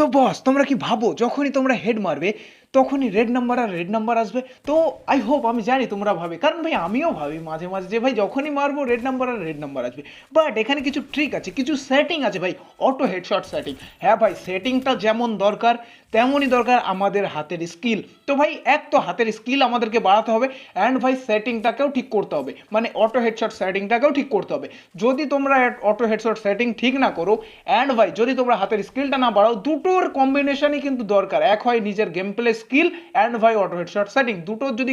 তো বস তোমরা কি ভাবো? যখনই তোমরা হেড মারবে তখনই রেড নাম্বার আর রেড নাম্বার আসবে। তো আই হোপ আমি জানি তোমরা ভাবে, কারণ ভাই আমিও ভাবি মাঝে মাঝে যে ভাই যখনই মারবো রেড নাম্বার আর রেড নাম্বার আসবে। বাট এখানে কিছু ট্রিক আছে, কিছু সেটিং আছে ভাই অটো হেডশট সেটিং হ্যাঁ ভাই সেটিংটা যেমন দরকার, তেমনই দরকার আমাদের হাতের স্কিল তো ভাই, এক তো হাতের স্কিল আমাদেরকে বাড়াতে হবে অ্যান্ড ভাই সেটিংটাকেও ঠিক করতে হবে। মানে অটো হেডশট সেটিংটাকেও ঠিক করতে হবে। যদি তোমরা অটো হেডশট সেটিং ঠিক না করো অ্যান্ড ভাই যদি তোমরা হাতের স্কিলটা না বাড়াও, দুটোর কম্বিনেশনই কিন্তু দরকার। এক হয় নিজের গেম প্লে স্কিল অ্যান্ড ভাই অটো হেডশট সেটিং দুটোর যদি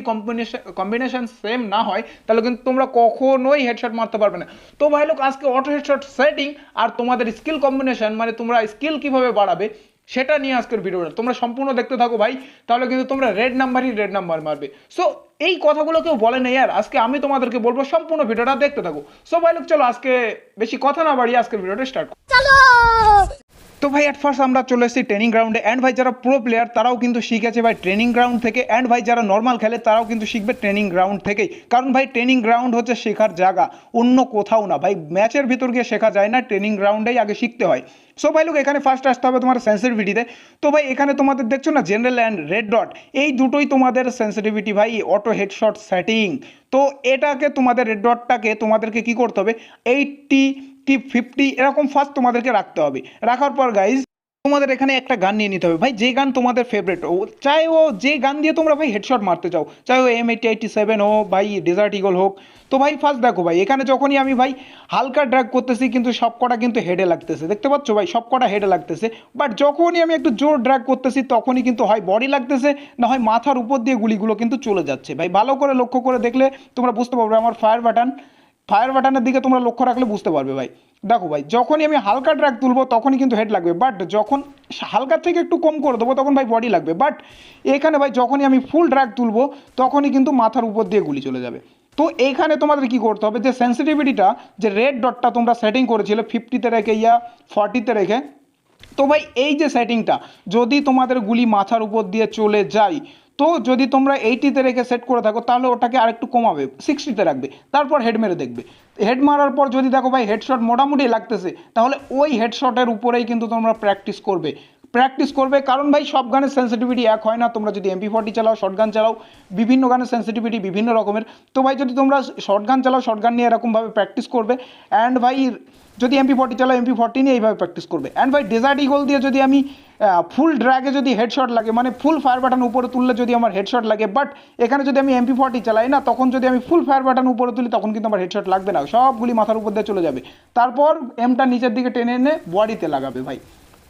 কম্বিনেশন সেম না হয়, তাহলে কিন্তু তোমরা কখনোই হেডশট মারতে পারবে না। তো ভাই লোক আজকে অটো হেডশট সেটিং আর তোমাদের স্কিল কম্বিনেশন মানে তোমরা স্কিল কীভাবে বাড়াবে, সেটা নিয়ে আজকের ভিডিওটা তোমরা সম্পূর্ণ দেখতে থাকো ভাই, তাহলে কিন্তু তোমরা রেড নাম্বারই রেড নাম্বার মারবে। সো এই কথাগুলো কেউ বলে নেই আর আজকে আমি তোমাদেরকে বলব সম্পূর্ণ ভিডিওটা দেখতে থাকো। সো ভাই লোক চলো আজকে বেশি কথা না বাড়িয়ে আজকের ভিডিওটা স্টার্ট তো ভাই অ্যাট ফার্স্ট আমরা চলে এসেছি ট্রেনিং গ্রাউন্ডে অ্যান্ড ভাই, যারা প্রো প্লেয়ার তারাও কিন্তু শিখেছে ভাই ট্রেনিং গ্রাউন্ড থেকে। অ্যান্ড ভাই, যারা নর্মাল খেলে, তারাও কিন্তু শিখবে ট্রেনিং গ্রাউন্ড থেকেই। কারণ ভাই ট্রেনিং গ্রাউন্ড হচ্ছে শেখার জায়গা, অন্য কোথাও না। ভাই ম্যাচের ভিতর গিয়ে শেখা যায় না ট্রেনিং গ্রাউন্ডেই আগে শিখতে হয়। সো ভাই লোক এখানে ফার্স্ট আসতে হবে তোমার সেন্সিটিভিটিতে তো। ভাই, এখানে তোমাদের দেখছ না জেনারেল অ্যান্ড রেড ডট এই দুটোই তোমাদের সেন্সিটিভিটি ভাই অটো হেডশট সেটিং তো এটাকে তোমাদের রেড ডটটাকে তোমাদেরকে কি করতে হবে এইটটি কি ফিফটি এরকম ফার্স্ট তোমাদেরকে রাখতে হবে। রাখার পর গাইজ তোমাদের এখানে একটা গান নিয়ে নিতে হবে। ভাই, যে গান তোমাদের ফেভারিট ও চাই ও যে গান দিয়ে তোমরা ভাই হেডশট মারতে চাও, চাই ও এম এইটি এইটি সেভেন হোক ভাই ডেজার্ট ইগল হোক। তো ভাই ফার্স্ট দেখো ভাই, এখানে যখনই আমি ভাই হালকা ড্র্যাগ করতেছি, কিন্তু সব কটা কিন্তু হেডে লাগতেছে। দেখতে পাচ্ছ ভাই সব কটা হেডে লাগতেছে। বাট যখনই আমি একটু জোর ড্র্যাগ করতেছি, তখনই কিন্তু হয় বডি লাগতেছে, না হয় মাথার উপর দিয়ে গুলিগুলো কিন্তু চলে যাচ্ছে। ভাই, ভালো করে লক্ষ্য করে দেখলে তোমরা বুঝতে পারবে আমার ফায়ার বাটন ফায়ার বাটনের দিকে তোমরা লক্ষ্য রাখলে বুঝতে পারবে ভাই। দেখো ভাই, যখনই আমি হালকা ট্র্যাক তুলবো তখনই কিন্তু হেড লাগবে বাট যখন হালকার থেকে একটু কম করে দেবো তখন ভাই বডি লাগবে। বাট এখানে ভাই যখনই আমি ফুল ট্র্যাক তুলবো তখনই কিন্তু মাথার উপর দিয়ে গুলি চলে যাবে। তো এইখানে তোমাদের কি করতে হবে? যে সেন্সিটিভিটিটা যে রেড ডটটা তোমরা সেটিং করেছিলে ফিফটিতে রেখে ইয়া ফর্টিতে রেখে, তো ভাই এই যে সেটিংটা যদি তোমাদের গুলি মাথার উপর দিয়ে চলে যায় তো যদি তোমরা এইটিতে রেখে সেট করে থাকো, তাহলে ওটাকে আরেকটু কমাবে সিক্সটিতে রাখবে, তারপর হেড মেরে দেখবে। হেড মারার পর যদি দেখো ভাই হেডশট মোটামুটি লাগতেছে, তাহলে ওই হেডশটের উপরেই কিন্তু তোমরা প্র্যাকটিস করবে। প্র্যাকটিস করবে। কারণ ভাই, সব গানের সেন্সিটিভিটি এক হয় না। তোমরা যদি এমপি ফর্টি চালাও শর্ট গান চালাও, বিভিন্ন গানের সেন্সিটিভিটি বিভিন্ন রকমের। তো ভাই, যদি তোমরা শর্ট গান চালাও শর্ট গান নিয়ে এরকমভাবে প্র্যাকটিস করবে। অ্যান্ড ভাই, যদি এমপি ফর্টি চালাও এমপি ফর্টি নিয়ে এইভাবে প্র্যাকটিস করবে। অ্যান্ড ভাই ডেজার্ট ইগল দিয়ে যদি আমি ফুল ড্র্যাগে যদি হেডশট লাগে মানে ফুল ফায়ার বাটন উপরে তুললে যদি আমার হেডশট লাগে বাট এখানে যদি আমি এমপি ফর্টি চালাই না, তখন যদি আমি ফুল ফায়ার বাটন উপরে তুলি, তখন কিন্তু আমার হেডশট লাগবে না। সবগুলি মাথার উপর দিয়ে চলে যাবে। তারপর এমটা নিচের দিকে টেনে এনে বডিতে লাগাবে ভাই।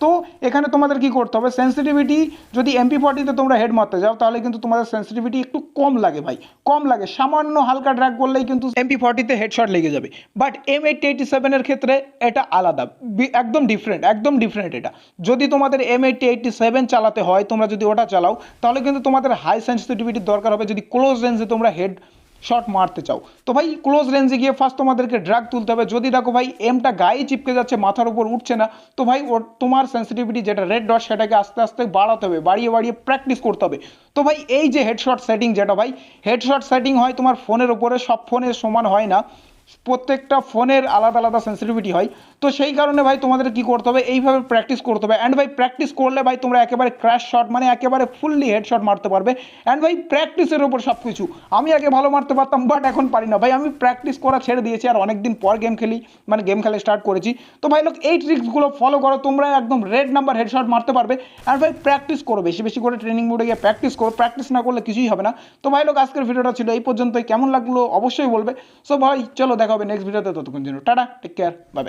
তো এখানে তোমাদের কি করতে হবে? সেন্সিটিভিটি যদি এমপি ফর্টিতে তোমরা হেড মারতে যাও, তাহলে কিন্তু তোমাদের সেন্সিটিভিটি একটু কম লাগে ভাই। কম লাগে। সামান্য হালকা ড্র্যাগ করলেই কিন্তু এমপি ফর্টিতে হেডশট লেগে যাবে। বাট এম এইট এইটি সেভেনের ক্ষেত্রে এটা আলাদা। একদম ডিফারেন্ট একদম ডিফারেন্ট এটা। যদি তোমাদের এম এইটটি এইটটি সেভেন চালাতে হয়, তোমরা যদি ওটা চালাও, তাহলে কিন্তু তোমাদের হাই সেন্সিটিভিটির দরকার হবে। যদি ক্লোজ রেঞ্জে তোমরা হেড শট মারতে চাও। তো ভাই ক্লোজ রেঞ্জে গিয়ে ফার্স্ট তোমাদেরকে ড্রাগ তুলতে হবে। যদি দেখো ভাই এমটা গায়ে চিপকে যাচ্ছে, মাথার উপর উঠছে না, তো ভাই, ওর তোমার সেন্সিটিভিটি যেটা রেড ডট সেটাকে আস্তে আস্তে বাড়াতে হবে, বাড়িয়ে বাড়িয়ে প্র্যাকটিস করতে হবে। তো ভাই, এই যে হেডশট সেটিং যেটা ভাই হেডশট সেটিং হয় তোমার ফোনের উপরে, সব ফোনের সমান হয় না। প্রত্যেকটা ফোনের আলাদা আলাদা সেন্সিটিভিটি হয়। তো সেই কারণে ভাই তোমাদের কি করতে হবে? এইভাবে প্র্যাকটিস করতে হবে। অ্যান্ড ভাই প্র্যাকটিস করলে ভাই তোমরা একেবারে ক্র্যাশ শট মানে একেবারে ফুললি হেডশট মারতে পারবে। অ্যান্ড ভাই প্র্যাকটিসের উপর সব কিছু আমি আগে ভালো মারতে পারতাম বাট এখন পারি না। ভাই আমি প্র্যাকটিস করা ছেড়ে দিয়েছি আর অনেক দিন পর গেম খেলি মানে গেম খেলে স্টার্ট করেছি। তো ভাই লোক এই ট্রিক্সগুলো ফলো করো, তোমরা একদম রেড নাম্বার হেডশট মারতে পারবে। অ্যান্ড ভাই প্র্যাকটিস করো, বেশি বেশি করে ট্রেনিং মোডে গিয়ে প্র্যাকটিস করো। প্র্যাকটিস না করলে কিছুই হবে না। তো ভাই লোক আজকের ভিডিওটা ছিল এই পর্যন্তই। কেমন লাগল অবশ্যই বলবে। সো ভাই, চলো দেখা হবে নেক্সট ভিডিওতে ততক্ষণ জন্য টাটা টেক কেয়ার বাই